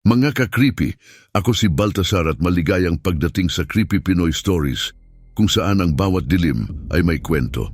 Mga ka-creepy, ako si Baltasar at maligayang pagdating sa Creepy Pinoy Stories kung saan ang bawat dilim ay may kwento.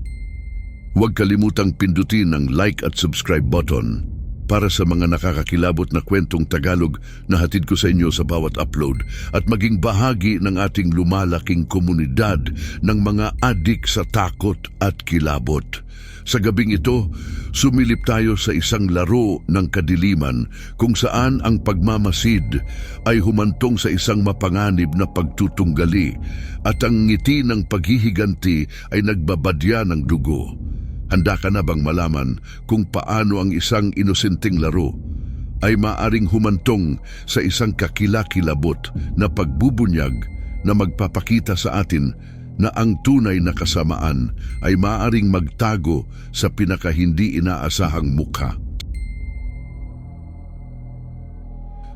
Huwag kalimutang pindutin ang like at subscribe button para sa mga nakakakilabot na kwentong Tagalog na hatid ko sa inyo sa bawat upload at maging bahagi ng ating lumalaking komunidad ng mga adik sa takot at kilabot. Sa gabing ito, sumilip tayo sa isang laro ng kadiliman kung saan ang pagmamasid ay humantong sa isang mapanganib na pagtutunggali at ang ngiti ng paghihiganti ay nagbabadya ng dugo. Handa ka na bang malaman kung paano ang isang inosenteng laro ay maaring humantong sa isang kakilakilabot na pagbubunyag na magpapakita sa atin na ang tunay na kasamaan ay maaring magtago sa pinakahindi inaasahang mukha.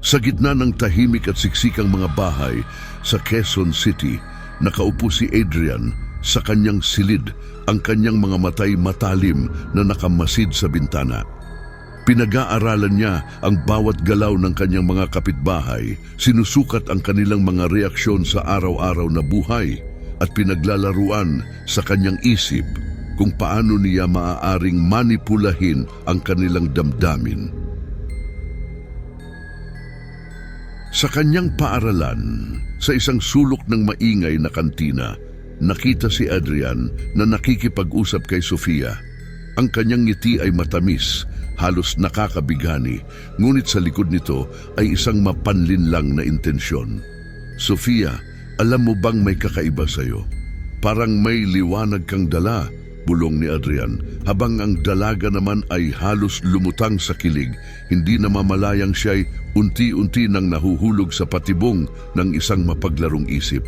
Sa gitna ng tahimik at siksikang mga bahay sa Quezon City, nakaupo si Adrian sa kanyang silid, ang kanyang mga matay matalim na nakamasid sa bintana. Pinag-aaralan niya ang bawat galaw ng kanyang mga kapitbahay, sinusukat ang kanilang mga reaksyon sa araw-araw na buhay at pinaglalaruan sa kanyang isip kung paano niya maaaring manipulahin ang kanilang damdamin. Sa kanyang paaralan, sa isang sulok ng maingay na kantina, nakita si Adrian na nakikipag-usap kay Sofia. Ang kanyang ngiti ay matamis, halos nakakabigani, ngunit sa likod nito ay isang mapanlinlang na intensyon. Sofia, alam mo bang may kakaiba sa'yo? Parang may liwanag kang dala, bulong ni Adrian, habang ang dalaga naman ay halos lumutang sa kilig, hindi namamalayang siya'y unti-unti nang nahuhulog sa patibong ng isang mapaglarong isip.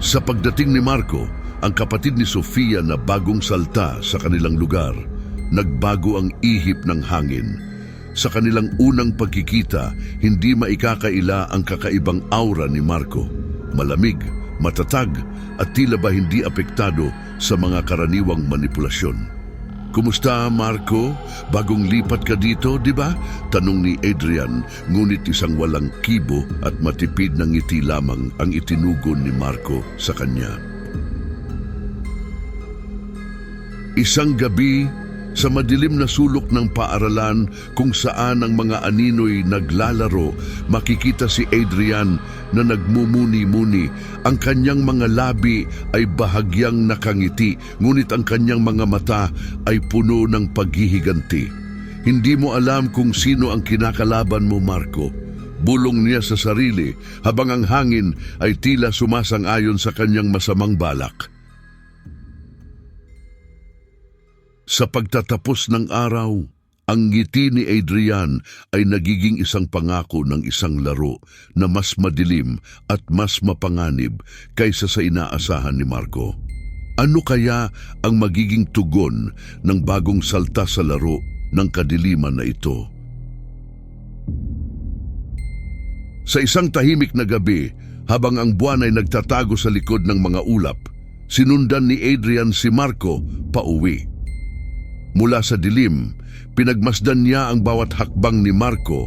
Sa pagdating ni Marco, ang kapatid ni Sofia na bagong salta sa kanilang lugar, nagbago ang ihip ng hangin. Sa kanilang unang pagkikita, hindi maikakaila ang kakaibang aura ni Marco. Malamig, matatag, at tila ba hindi apektado sa mga karaniwang manipulasyon. Kumusta, Marco? Bagong lipat ka dito, di ba? Tanong ni Adrian, ngunit isang walang kibo at matipid ng ngiti lamang ang itinugon ni Marco sa kanya. Isang gabi, sa madilim na sulok ng paaralan kung saan ang mga aninoy naglalaro, makikita si Adrian na nagmumuni-muni. Ang kanyang mga labi ay bahagyang nakangiti, ngunit ang kanyang mga mata ay puno ng paghihiganti. Hindi mo alam kung sino ang kinakalaban mo, Marco. Bulong niya sa sarili habang ang hangin ay tila sumasang-ayon sa kanyang masamang balak. Sa pagtatapos ng araw, ang ngiti ni Adrian ay nagiging isang pangako ng isang laro na mas madilim at mas mapanganib kaysa sa inaasahan ni Marco. Ano kaya ang magiging tugon ng bagong salta sa laro ng kadiliman na ito? Sa isang tahimik na gabi, habang ang buwan ay nagtatago sa likod ng mga ulap, sinundan ni Adrian si Marco pauwi. Mula sa dilim, pinagmasdan niya ang bawat hakbang ni Marco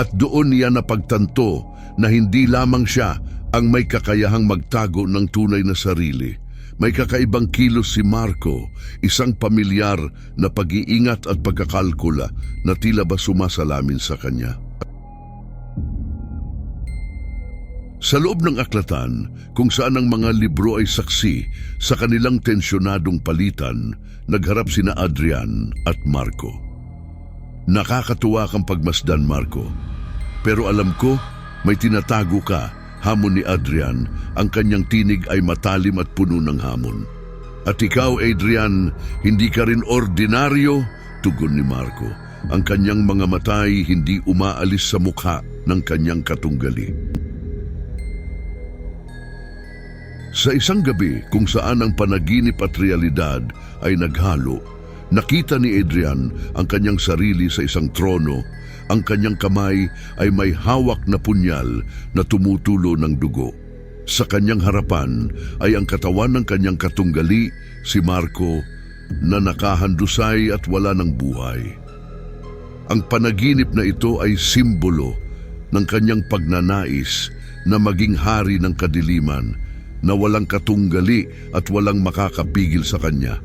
at doon niya napagtanto na hindi lamang siya ang may kakayahang magtago ng tunay na sarili. May kakaibang kilos si Marco, isang pamilyar na pag-iingat at pagkakalkula na tila ba sumasalamin sa kanya. Sa loob ng aklatan, kung saan ang mga libro ay saksi sa kanilang tensyonadong palitan, nagharap sina Adrian at Marco. Nakakatuwa kang pagmasdan, Marco. Pero alam ko, may tinatago ka, hamon ni Adrian, ang kanyang tinig ay matalim at puno ng hamon. At ikaw, Adrian, hindi ka rin ordinaryo, tugon ni Marco. Ang kanyang mga matay hindi umaalis sa mukha ng kanyang katunggali. Sa isang gabi kung saan ang panaginip at realidad ay naghalo, nakita ni Adrian ang kanyang sarili sa isang trono. Ang kanyang kamay ay may hawak na punyal na tumutulo ng dugo. Sa kanyang harapan ay ang katawan ng kanyang katunggali, si Marco, na nakahandusay at wala ng buhay. Ang panaginip na ito ay simbolo ng kanyang pagnanais na maging hari ng kadiliman na walang katunggali at walang makakapigil sa kanya.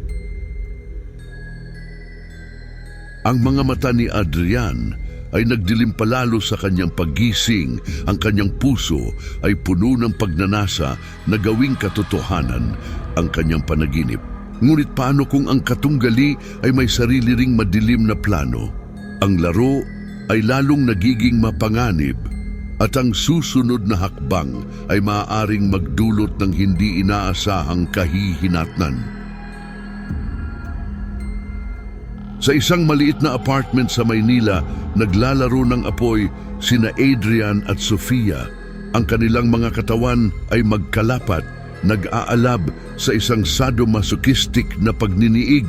Ang mga mata ni Adrian ay nagdilim palalo sa kanyang paggising. Ang kanyang puso ay puno ng pagnanasa na gawing katotohanan ang kanyang panaginip. Ngunit paano kung ang katunggali ay may sarili ring madilim na plano? Ang laro ay lalong nagiging mapanganib at ang susunod na hakbang ay maaaring magdulot ng hindi inaasahang kahihinatnan. Sa isang maliit na apartment sa Maynila, naglalaro ng apoy sina Adrian at Sofia. Ang kanilang mga katawan ay magkalapat, nag-aalab sa isang sadomasochistic na pagniniig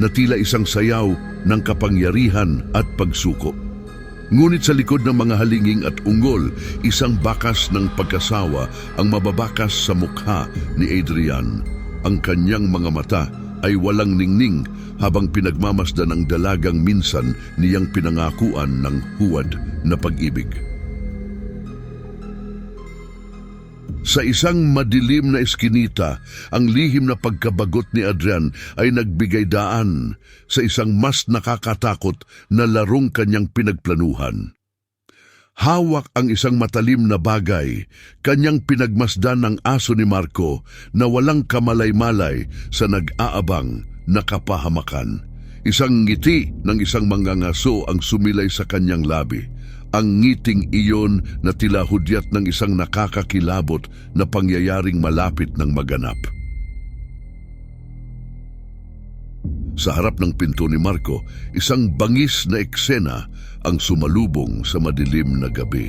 na tila isang sayaw ng kapangyarihan at pagsuko. Ngunit sa likod ng mga halinging at ungol, isang bakas ng pagkasawa ang mababakas sa mukha ni Adrian. Ang kanyang mga mata ay walang ningning habang pinagmamasdan ang dalagang minsan niyang pinangakuan ng huwad na pag-ibig. Sa isang madilim na eskinita, ang lihim na pagkabagot ni Adrian ay nagbigay daan sa isang mas nakakatakot na larong kanyang pinagplanuhan. Hawak ang isang matalim na bagay, kanyang pinagmasdan ng aso ni Marco na walang kamalay-malay sa nag-aabang na kapahamakan. Isang ngiti ng isang mangangaso ang sumilay sa kanyang labi. Ang ngiting iyon na tila hudyat ng isang nakakakilabot na pangyayaring malapit ng maganap. Sa harap ng pinto ni Marco, isang bangis na eksena ang sumalubong sa madilim na gabi.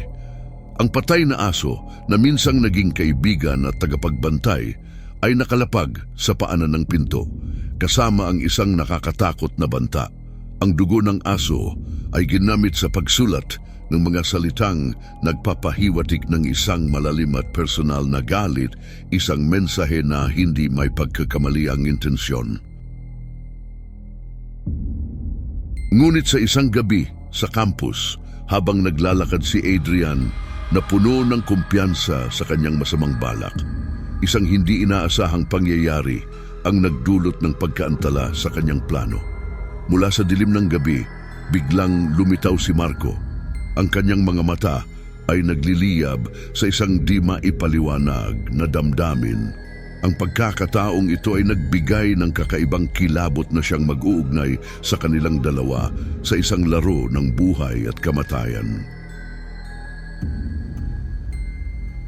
Ang patay na aso na minsang naging kaibigan at tagapagbantay ay nakalapag sa paanan ng pinto, kasama ang isang nakakatakot na banta. Ang dugo ng aso ay ginamit sa pagsulat ng mga salitang nagpapahiwatig ng isang malalim at personal na galit, isang mensahe na hindi may pagkakamali ang intensyon. Ngunit sa isang gabi sa campus, habang naglalakad si Adrian na puno ng kumpiyansa sa kanyang masamang balak, isang hindi inaasahang pangyayari ang nagdulot ng pagkaantala sa kanyang plano. Mula sa dilim ng gabi, biglang lumitaw si Marco. Ang kanyang mga mata ay nagliliyab sa isang di maipaliwanag na damdamin. Ang pagkakataong ito ay nagbigay ng kakaibang kilabot na siyang mag-uugnay sa kanilang dalawa sa isang laro ng buhay at kamatayan.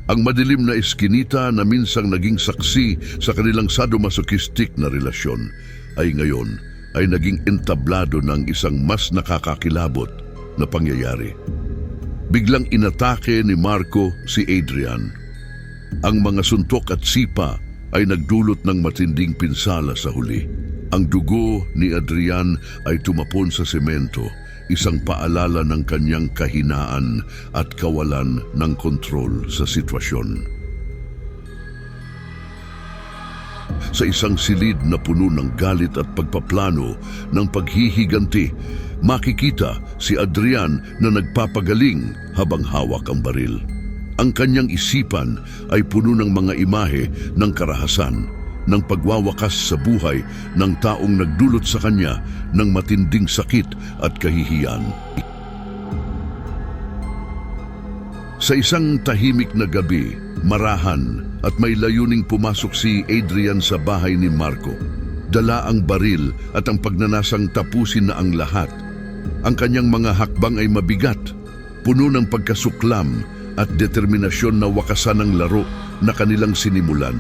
Ang madilim na eskinita na minsang naging saksi sa kanilang sadomasochistic na relasyon ay ngayon ay naging entablado ng isang mas nakakakilabot na pangyayari. Biglang inatake ni Marco si Adrian. Ang mga suntok at sipa ay nagdulot ng matinding pinsala sa huli. Ang dugo ni Adrian ay tumapon sa semento, isang paalala ng kanyang kahinaan at kawalan ng kontrol sa sitwasyon. Sa isang silid na puno ng galit at pagpaplano ng paghihiganti, makikita si Adrian na nagpapagaling habang hawak ang baril. Ang kanyang isipan ay puno ng mga imahe ng karahasan, ng pagwawakas sa buhay ng taong nagdulot sa kanya ng matinding sakit at kahihiyan. Sa isang tahimik na gabi, marahan at may layuning pumasok si Adrian sa bahay ni Marco. Dala ang baril at ang pagnanasang tapusin na ang lahat. Ang kanyang mga hakbang ay mabigat, puno ng pagkasuklam at determinasyon na wakasan ang laro na kanilang sinimulan.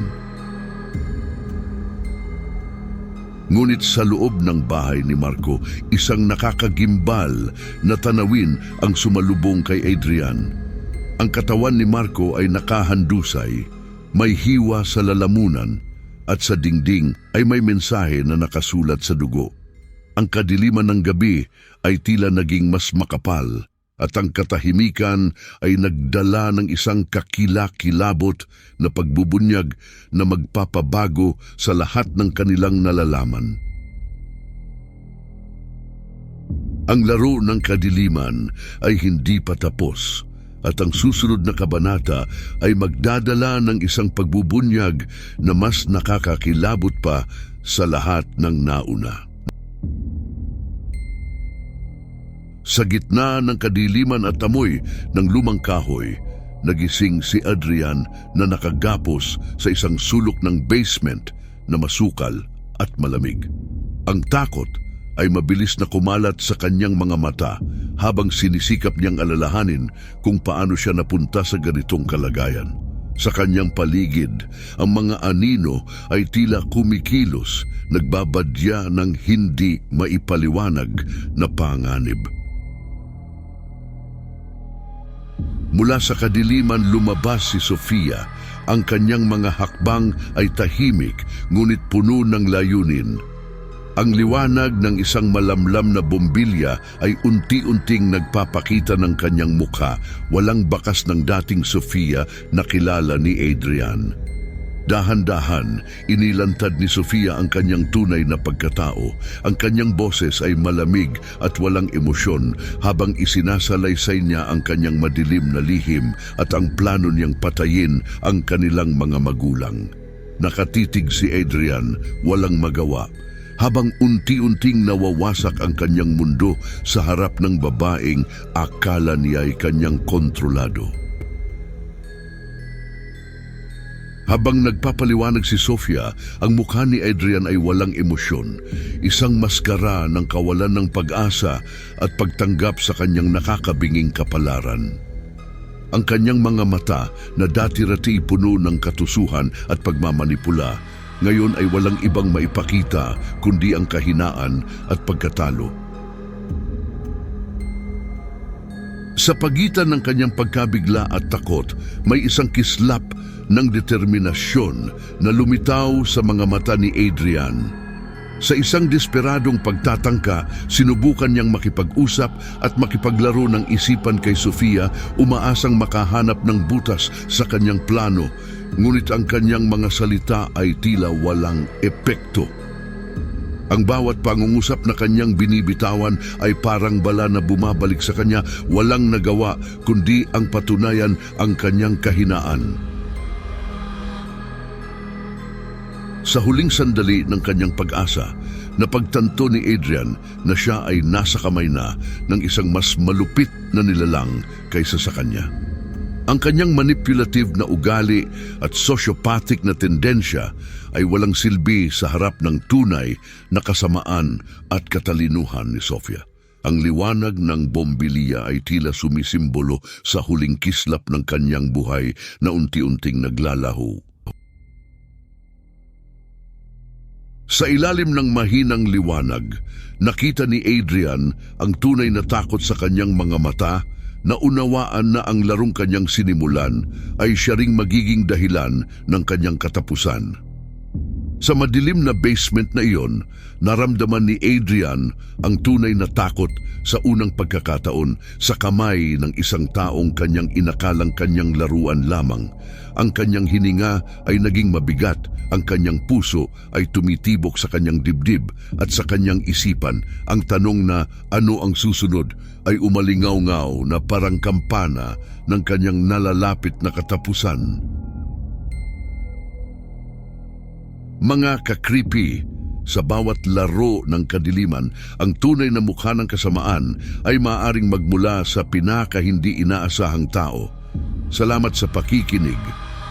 Ngunit sa loob ng bahay ni Marco, isang nakakagimbal na tanawin ang sumalubong kay Adrian. Ang katawan ni Marco ay nakahandusay, may hiwa sa lalamunan at sa dingding ay may mensahe na nakasulat sa dugo. Ang kadiliman ng gabi ay tila naging mas makapal at ang katahimikan ay nagdala ng isang kakilakilabot na pagbubunyag na magpapabago sa lahat ng kanilang nalalaman. Ang laro ng kadiliman ay hindi pa tapos at ang susunod na kabanata ay magdadala ng isang pagbubunyag na mas nakakakilabot pa sa lahat ng nauna. Sa gitna ng kadiliman at amoy ng lumang kahoy, nagising si Adrian na nakagapos sa isang sulok ng basement na masukal at malamig. Ang takot ay mabilis na kumalat sa kanyang mga mata habang sinisikap niyang alalahanin kung paano siya napunta sa ganitong kalagayan. Sa kanyang paligid, ang mga anino ay tila kumikilos, nagbabadya ng hindi maipaliwanag na panganib. Mula sa kadiliman lumabas si Sofia. Ang kanyang mga hakbang ay tahimik ngunit puno ng layunin. Ang liwanag ng isang malamlam na bombilya ay unti-unting nagpapakita ng kanyang mukha, walang bakas ng dating Sofia na kilala ni Adrian. Dahan-dahan, inilantad ni Sofia ang kanyang tunay na pagkatao. Ang kanyang boses ay malamig at walang emosyon habang isinasalaysay niya ang kanyang madilim na lihim at ang plano niyang patayin ang kanilang mga magulang. Nakatitig si Adrian, walang magawa, habang unti-unting nawawasak ang kanyang mundo sa harap ng babaeng akala niya ay kanyang kontrolado. Habang nagpapaliwanag si Sofia, ang mukha ni Adrian ay walang emosyon, isang maskara ng kawalan ng pag-asa at pagtanggap sa kanyang nakakabinging kapalaran. Ang kanyang mga mata na dati-rati puno ng katusuhan at pagmamanipula, ngayon ay walang ibang maipakita kundi ang kahinaan at pagkatalo. Sa pagitan ng kanyang pagkabigla at takot, may isang kislap ng determinasyon na lumitaw sa mga mata ni Adrian. Sa isang desperadong pagtatangka, sinubukan niyang makipag-usap at makipaglaro ng isipan kay Sofia, umaasang makahanap ng butas sa kanyang plano, ngunit ang kanyang mga salita ay tila walang epekto. Ang bawat pangungusap na kanyang binibitawan ay parang bala na bumabalik sa kanya, walang nagawa kundi ang patunayan ang kanyang kahinaan. Sa huling sandali ng kanyang pag-asa, napagtanto ni Adrian na siya ay nasa kamay na ng isang mas malupit na nilalang kaysa sa kanya. Ang kanyang manipulative na ugali at sociopathic na tendensya ay walang silbi sa harap ng tunay na kasamaan at katalinuhan ni Sofia. Ang liwanag ng bombilya ay tila sumisimbolo sa huling kislap ng kanyang buhay na unti-unting naglalaho. Sa ilalim ng mahinang liwanag, nakita ni Adrian ang tunay na takot sa kanyang mga mata na unawaan na ang larong kanyang sinimulan ay siya ring magiging dahilan ng kanyang katapusan. Sa madilim na basement na iyon, naramdaman ni Adrian ang tunay na takot sa unang pagkakataon sa kamay ng isang taong kanyang inakalang kanyang laruan lamang. Ang kanyang hininga ay naging mabigat, ang kanyang puso ay tumitibok sa kanyang dibdib at sa kanyang isipan. Ang tanong na ano ang susunod ay umalingaw-ngaw na parang kampana ng kanyang nalalapit na katapusan. Mga ka-creepy, sa bawat laro ng kadiliman, ang tunay na mukha ng kasamaan ay maaaring magmula sa pinaka hindi inaasahang tao. Salamat sa pakikinig.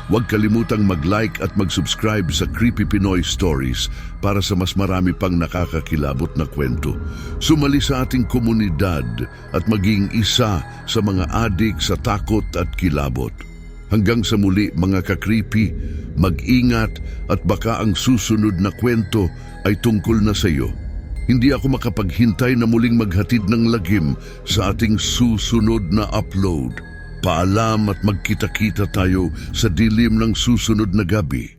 Huwag kalimutang mag-like at mag-subscribe sa Creepy Pinoy Stories para sa mas marami pang nakakakilabot na kwento. Sumali sa ating komunidad at maging isa sa mga adik sa takot at kilabot. Hanggang sa muli mga ka-creepy, mag-ingat at baka ang susunod na kwento ay tungkol na sa iyo. Hindi ako makapaghintay na muling maghatid ng lagim sa ating susunod na upload. Paalam at magkita-kita tayo sa dilim ng susunod na gabi.